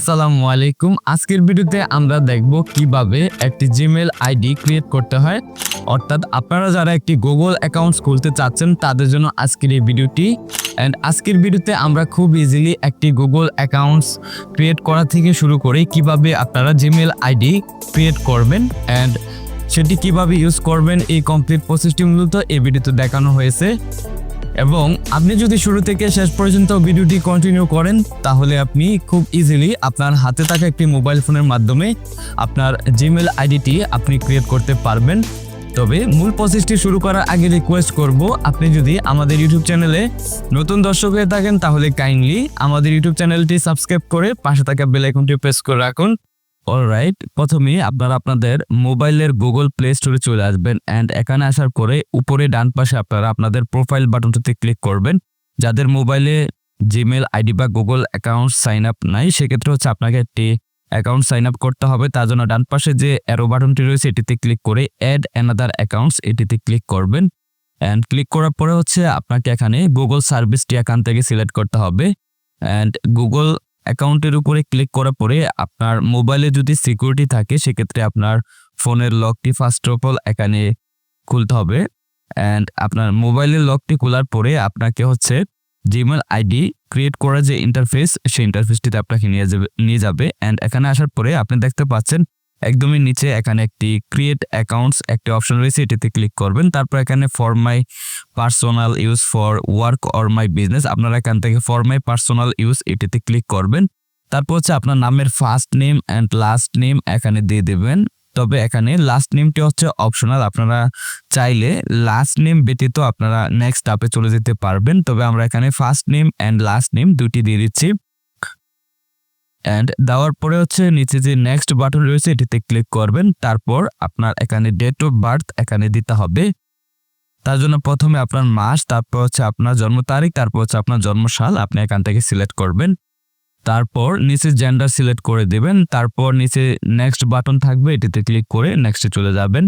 আসসালামু আলাইকুম। আজকের ভিডিওতে আমরা দেখব কীভাবে একটি জিমেল আইডি ক্রিয়েট করতে হয়। অর্থাৎ আপনারা যারা একটি গুগল অ্যাকাউন্ট খুলতে চাচ্ছেন, তাদের জন্য আজকের এই ভিডিওটি। অ্যান্ড আজকের ভিডিওতে আমরা খুব ইজিলি একটি গুগল অ্যাকাউন্টস ক্রিয়েট করা থেকে শুরু করে কীভাবে আপনারা জিমেল আইডি ক্রিয়েট করবেন অ্যান্ড সেটি কীভাবে ইউজ করবেন, এই কমপ্লিট প্রসেসটি মূলত এই ভিডিওতে দেখানো হয়েছে। এবং আপনি যদি শুরু থেকে শেষ পর্যন্ত ভিডিওটি কন্টিনিউ করেন, তাহলে আপনি খুব ইজিলি আপনার হাতে থাকা একটি মোবাইল ফোনের মাধ্যমে আপনার জিমেল আইডিটি আপনি ক্রিয়েট করতে পারবেন। তবে মূল প্রসেসটি শুরু করার আগে রিকোয়েস্ট করব, আপনি যদি আমাদের ইউটিউব চ্যানেলে নতুন দর্শক হয়ে থাকেন, তাহলে কাইন্ডলি আমাদের ইউটিউব চ্যানেলটি সাবস্ক্রাইব করে পাশে থাকা বেল আইকনটি প্রেস করে রাখুন। অলরাইট প্রথমে আপনারা আপনাদের মোবাইলের গুগল প্লে স্টোরে চলে আসবেন অ্যান্ড এখানে আসার পরে উপরে ডান পাশে আপনারা আপনাদের প্রোফাইল বাটনটাতে ক্লিক করবেন। যাদের মোবাইলে জিমেল আইডি বা গুগল অ্যাকাউন্ট সাইন আপ নাই, সেক্ষেত্রে হচ্ছে আপনাকে একটি অ্যাকাউন্ট সাইন আপ করতে হবে। তার জন্য ডান পাশে যে অ্যারো বাটনটি রয়েছে, এটিতে ক্লিক করে অ্যাড অ্যানাদার অ্যাকাউন্টস এটিতে ক্লিক করবেন। অ্যান্ড ক্লিক করার পরে হচ্ছে আপনাকে এখানে গুগল সার্ভিসটি এখান থেকে সিলেক্ট করতে হবে। অ্যান্ড গুগল অ্যাকাউন্টের উপরে ক্লিক করার পরে আপনার মোবাইলে যদি সিকিউরিটি থাকে, সেক্ষেত্রে আপনার ফোনের লকটি ফার্স্ট অফ অল এখানে খুলতে হবে। অ্যান্ড আপনার মোবাইলের লকটি খোলার পরে আপনাকে হচ্ছে জিমেল আইডি ক্রিয়েট করা যে ইন্টারফেস সেই ইন্টারফেসটিতে আপনাকে নিয়ে যাবে নিয়ে যাবে। অ্যান্ড এখানে আসার পরে আপনি দেখতে পাচ্ছেন একদমই নিচে, এখানে একটি ক্রিয়েট অ্যাকাউন্টস একটি অপশন রয়েছে, এটিতে ক্লিক করবেন। তারপর এখানে for my personal use for work or my business আপনারা এখান থেকে ফর মাই পার্সোনাল ইউজ এটিতে ক্লিক করবেন। তারপর হচ্ছে আপনার নামের first name and last name এখানে দিয়ে দেবেন। তবে এখানে লাস্ট নেমটি হচ্ছে অপশনাল আপনারা চাইলে লাস্ট নেম ব্যতীত আপনারা নেক্সট আপে চলে যেতে পারবেন। তবে আমরা এখানে first name and last name দুটি দিয়ে দিচ্ছি। অ্যান্ড দেওয়ার পরে হচ্ছে নিচে যে নেক্সট বাটন রয়েছে, এটিতে ক্লিক করবেন। তারপর আপনার এখানে ডেট অফ বার্থ এখানে দিতে হবে। তার জন্য প্রথমে আপনার মাস, তারপর হচ্ছে আপনার জন্ম তারিখ, তারপর হচ্ছে আপনার জন্মসাল, আপনি এখান থেকে সিলেক্ট করবেন। তারপর নিচে জেন্ডার সিলেক্ট করে দেবেন। তারপর নিচে নেক্সট বাটন থাকবে, এটিতে ক্লিক করে নেক্সটে চলে যাবেন।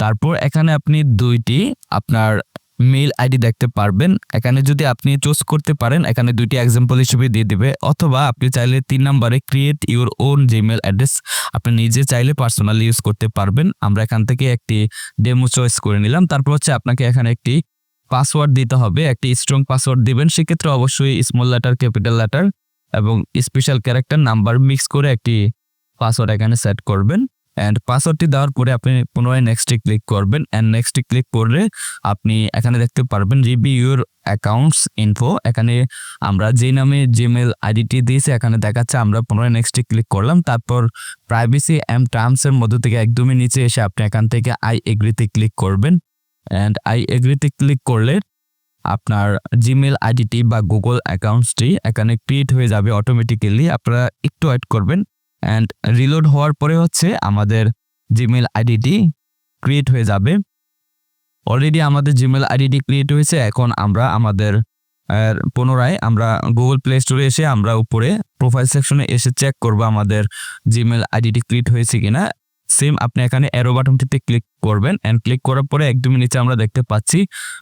তারপর এখানে আপনি দুইটি আপনার মেইল আইডি দেখতে পারবেন। এখানে যদি আপনি চুজ করতে পারেন, এখানে দুইটি এক্সাম্পল হিসেবে দিয়ে দিবে। অথবা আপনি চাইলে তিন নম্বরে create your own Gmail address আপনি নিজে চাইলে পার্সোনালি ইউজ করতে পারবেন। আমরা এখান থেকে একটি ডেমো চয়েস করে নিলাম। তারপর হচ্ছে আপনাকে এখানে একটি পাসওয়ার্ড দিতে হবে। একটি স্ট্রং পাসওয়ার্ড দিবেন। সেক্ষেত্রে অবশ্যই স্মল লেটার ক্যাপিটাল লেটার এবং স্পেশাল ক্যারেক্টার নাম্বার মিক্স করে একটি পাসওয়ার্ড এখানে সেট করবেন। অ্যান্ড পাসওয়ার্ডটি দেওয়ার পরে আপনি পুনরায় নেক্সটে ক্লিক করবেন অ্যান্ড নেক্সটে ক্লিক করলে আপনি এখানে দেখতে পারবেন রিবি ইউর অ্যাকাউন্টস ইনফো এখানে আমরা যে নামে জিমেল আইডিটি দিয়েছি, এখানে দেখাচ্ছে আমরা পুনরায় নেক্সটে ক্লিক করলাম। তারপর প্রাইভেসি অ্যান্ড টার্মসের মধ্যে থেকে একদমই নিচে এসে আপনি এখান থেকে আই এগ্রিতে ক্লিক করবেন। অ্যান্ড আই এগ্রিতে ক্লিক করলে আপনার জিমেল আইডিটি বা গুগল অ্যাকাউন্টসটি এখানে ক্রিয়েট হয়ে যাবে অটোমেটিক্যালি আপনারা একটু অ্যাড করবেন। অ্যান্ড রিলোড হওয়ার পরে হচ্ছে আমাদের জিমেল আইডিটি ক্রিয়েট হয়ে যাবে। অলরেডি আমাদের জিমেল আইডিটি ক্রিয়েট হয়েছে, এখন আমরা আমাদের পুনরায় আমরা গুগল প্লে স্টোরে এসে আমরা উপরে প্রোফাইল সেকশনে এসে চেক করব আমাদের জিমেল আইডিটি ক্রিয়েট হয়েছে কিনা। সেম আপনি এখানে অ্যারো বাটনটিতে ক্লিক করবেন অ্যান্ড ক্লিক করার পরে একদমই নিচে আমরা দেখতে পাচ্ছি,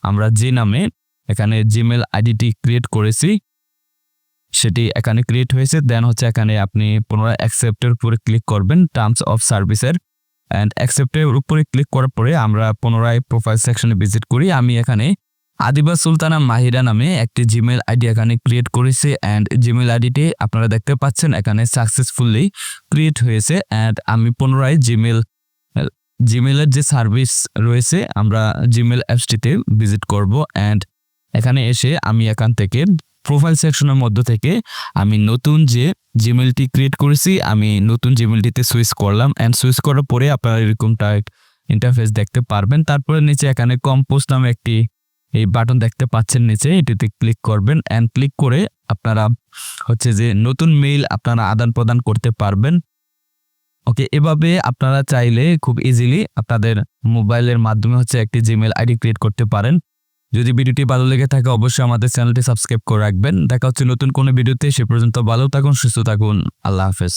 আমরা যে নামে এখানে জিমেল আইডিটি ক্রিয়েট করেছি সেটি এখানে ক্রিয়েট হয়েছে। দেন হচ্ছে এখানে আপনি পুনরায় অ্যাকসেপ্টের উপরে ক্লিক করবেন টার্মস অফ সার্ভিসের অ্যান্ড অ্যাকসেপ্টের উপরে ক্লিক করার পরে আমরা পুনরায় প্রোফাইল সেকশনে ভিজিট করি। আমি এখানে আদিবা সুলতানা মাহিরা নামে একটি জিমেল আইডি এখানে ক্রিয়েট করেছে। অ্যান্ড জিমেল আইডিটি আপনারা দেখতে পাচ্ছেন এখানে সাকসেসফুলি ক্রিয়েট হয়েছে। অ্যান্ড আমি পুনরায় জিমেল জিমেলের যে সার্ভিস রয়েছে, আমরা জিমেল অ্যাপসটিতে ভিজিট করব। অ্যান্ড এখানে এসে আমি এখান থেকে প্রোফাইল সেকশনের মধ্য থেকে আমি নতুন যে জিমেলটি ক্রিয়েট করেছি, আমি নতুন জিমেলটিতে সুইচ করলাম অ্যান্ড সুইচ করার পরে আপনারা এরকমটা ইন্টারফেস দেখতে পারবেন। তারপরে নিচে এখানে কম্পোজ নামে একটি এই বাটন দেখতে পাচ্ছেন নিচে, এটিতে ক্লিক করবেন অ্যান্ড ক্লিক করে আপনারা হচ্ছে যে নতুন মেইল আপনারা আদান প্রদান করতে পারবেন। ওকে, এভাবে আপনারা চাইলে খুব ইজিলি আপনাদের মোবাইলের মাধ্যমে হচ্ছে একটি জিমেল আইডি ক্রিয়েট করতে পারেন। যদি ভিডিওটি ভালো লেগে থাকে, অবশ্যই আমাদের চ্যানেলটি সাবস্ক্রাইব করে রাখবেন। দেখা হচ্ছে নতুন কোনো ভিডিওতে, সে পর্যন্ত ভালো থাকুন, সুস্থ থাকুন। আল্লাহ হাফেজ।